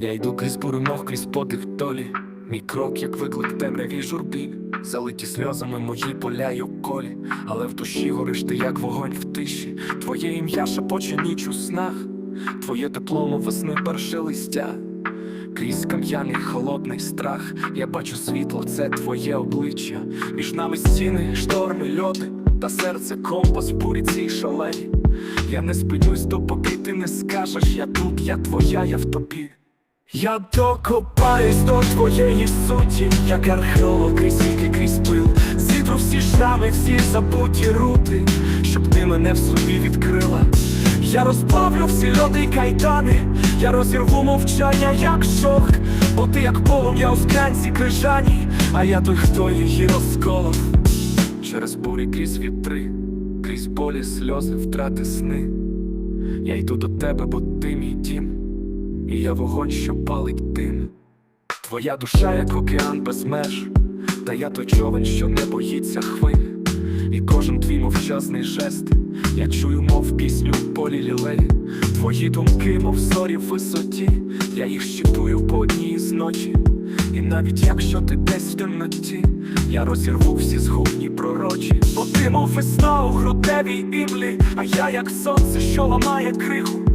Я йду крізь бурунов, крізь подих долі. Мій крок, як виклик темряві журбі, залиті сльозами мої поля й околі, але в душі гориш ти, як вогонь в тиші. Твоє ім'я шепоче ніч у снах, твоє тепло, мов весни перше листя. Крізь кам'яний холодний страх, я бачу світло, це твоє обличчя. Між нами стіни, шторми, льоти, та серце компас в бурі цій шалені. Я не спинюсь, допоки ти не скажеш, я тут, я твоя, я в тобі. Я докопаюсь до твоєї суті, як археолог крізь сіки, крізь пил Зітру всі шрами, всі забуті рути, щоб ти мене в собі відкрила. Я розплавлю всі льоди й кайдани, я розірву мовчання, як шок, бо ти як полум'я у скранці крижаній, а я той, хто її розколов. Через бурі крізь вітри, крізь болі, сльози, втрати сни. Я йду до тебе, бо ти мій дім, і я вогонь, що палить дим. Твоя душа, як океан без меж, та я той човен, що не боїться хвиль. І кожен твій мовчазний жест, я чую, мов пісню в полі лілеї. Твої думки, мов зорі в висоті, я їх щитую по одній з ночі. І навіть якщо ти десь в темноті, я розірву всі згубні пророчі, бо ти, мов весна у грудевій імлі, а я як сонце, що ламає криху.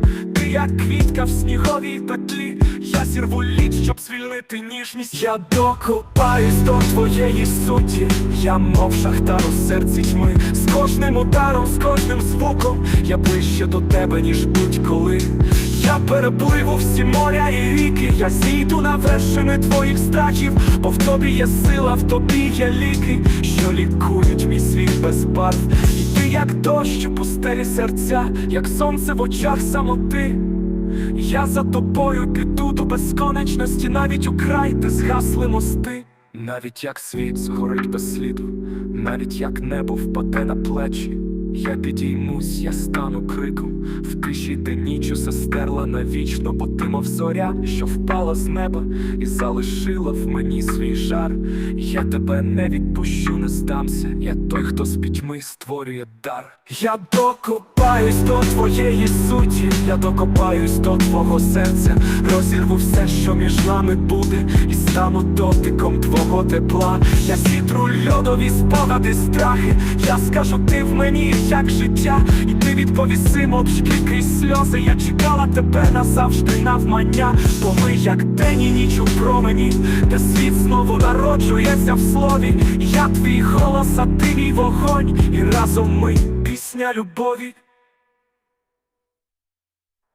Як квітка в сніговій петлі, я зірву лід, щоб звільнити ніжність. Я докопаюсь до твоєї суті, я мов шахтар у серці тьми. З кожним ударом, з кожним звуком, я ближче до тебе, ніж будь-коли. Я перепливу всі моря і ріки, я зійду на вершини твоїх страчів, бо в тобі є сила, в тобі є ліки, що лікують мій світ без барв. Як дощ пустелі серця, як сонце в очах самоти. Я за тобою піду до безконечності, навіть у край, де згасли мости. Навіть як світ згорить без сліду, навіть як небо впаде на плечі. Я підіймусь, я стану криком в тиші, де ніч усе стерла навічно, бо ти, мов зоря, що впала з неба і залишила в мені свій жар. Я тебе не відпущу, не здамся. Я той, хто з пітьми створює дар. Я докопаюсь до твоєї суті, я докопаюсь до твого серця, розірву все, що між нами буде, і стану дотиком твого тепла. Я зітру льодові спогади, страхи. Я скажу, ти в мені як життя, і ти відповіси, мовчки сльози. Я чекала тебе назавжди навмання, бо ми, як день і ніч у промені, де світ знову народжується в слові. Я твій голос, а ти мій вогонь, і разом ми пісня любові.